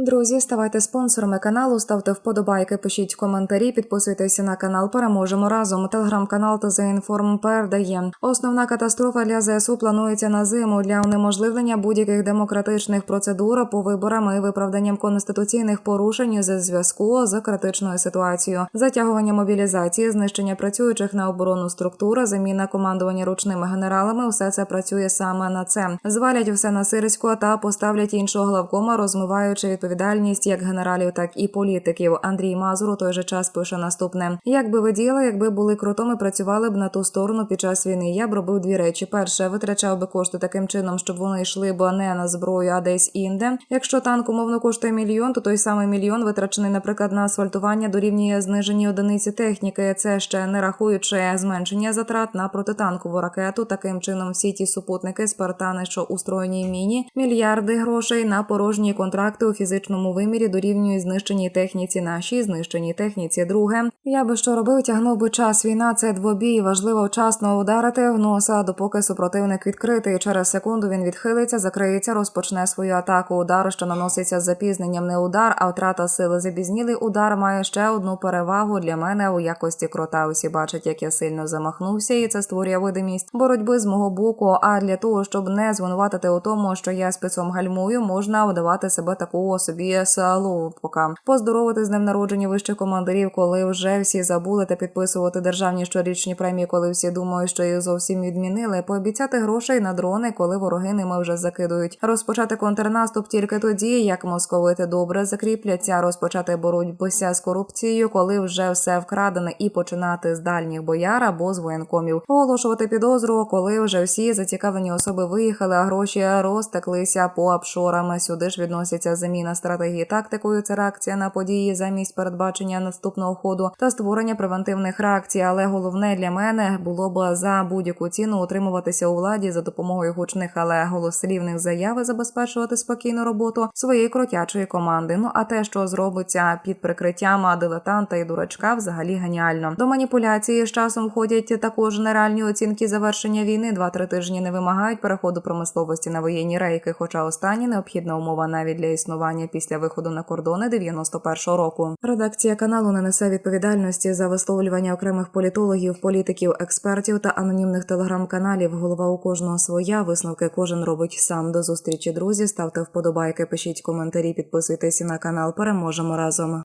Друзі, ставайте спонсорами каналу, ставте вподобайки, пишіть коментарі, підписуйтеся на канал. Переможемо разом. Телеграм-канал ТЗ Інформ передає. Основна катастрофа для ЗСУ планується на зиму для унеможливлення будь-яких демократичних процедур по виборам і виправданням конституційних порушень за зв'язку з критичною ситуацією, затягування мобілізації, знищення працюючих на оборону структур, заміна командування ручними генералами. Усе це працює саме на це. Звалять все на сирську та поставлять іншого главкома, розмиваючи відповідальність як генералів, так і політиків. Андрій Мазур у той же час пише наступне: як би ви діяли, якби були крутими, працювали б на ту сторону під час війни. Я б робив дві речі: перше, витрачав би кошти таким чином, щоб вони йшли б не на зброю, а десь інде. Якщо танк умовно коштує мільйон, то той самий мільйон витрачений, наприклад, на асфальтування дорівнює зниженні одиниці техніки. Це ще не рахуючи зменшення затрат на протитанкову ракету. Таким чином, всі ті супутники, спартани, що устроєні міні, мільярди грошей на порожні контракти у фізичному вимірі дорівнюють знищеній техніці нашій, знищеній техніці. Друге, я би що робив, тягнув би час. Війна це двобій. Важливо вчасно ударити в носа, допоки супротивник відкритий. Через секунду він відхилиться, закриється, розпочне свою атаку. Удар, що наноситься з запізненням, не удар, а втрата сили. Запізнілий удар має ще одну перевагу для мене у якості крота. Усі бачать, як я сильно замахнувся, і це створює видимість боротьби з мого боку. А для того, щоб не звинуватити у тому, що я спецом гальмую, можна вдавати себе такого собі салупока. Поздоровити з днем народження вищих командирів, коли вже всі забули та підписувати державні щорічні премії, коли всі думають, що їх зовсім відмінили. Пообіцяти грошей на дрони, коли вороги ними вже закидують. Розпочати контрнаступ тільки тоді, як московити добре закріпляться. Розпочати боротьбуся з корупцією, коли вже все вкрадене, і починати з дальніх бояр або з воєнкомів. Оголошувати підозру, коли вже всі зацікавлені особи виїхали, а гроші розтеклися по апшорам. Сюди ж відносяться заміна стратегії тактикою. Це реакція на події замість передбачення наступного ходу та створення превентивних реакцій. Але головне для мене було б за будь-яку ціну утримуватися у владі за допомогою гучних, але голослівних заяв і забезпечувати спокійну роботу своєї кротячої команди. Ну а те, що зробиться під прикриттям дилетанта і дурачка, взагалі геніально. До маніпуляції з часом входять також нереальні оцінки завершення війни. Два-три тижні не вимагають переходу промисловості на воєнні рейки, хоча останні необхідна умова навіть для існування після виходу на кордони 91-го року. Редакція каналу не несе відповідальності за висловлювання окремих політологів, політиків, експертів та анонімних телеграм-каналів. Голова у кожного своя. Висновки кожен робить сам. До зустрічі, друзі. Ставте вподобайки, пишіть коментарі, підписуйтесь на канал. Переможемо разом.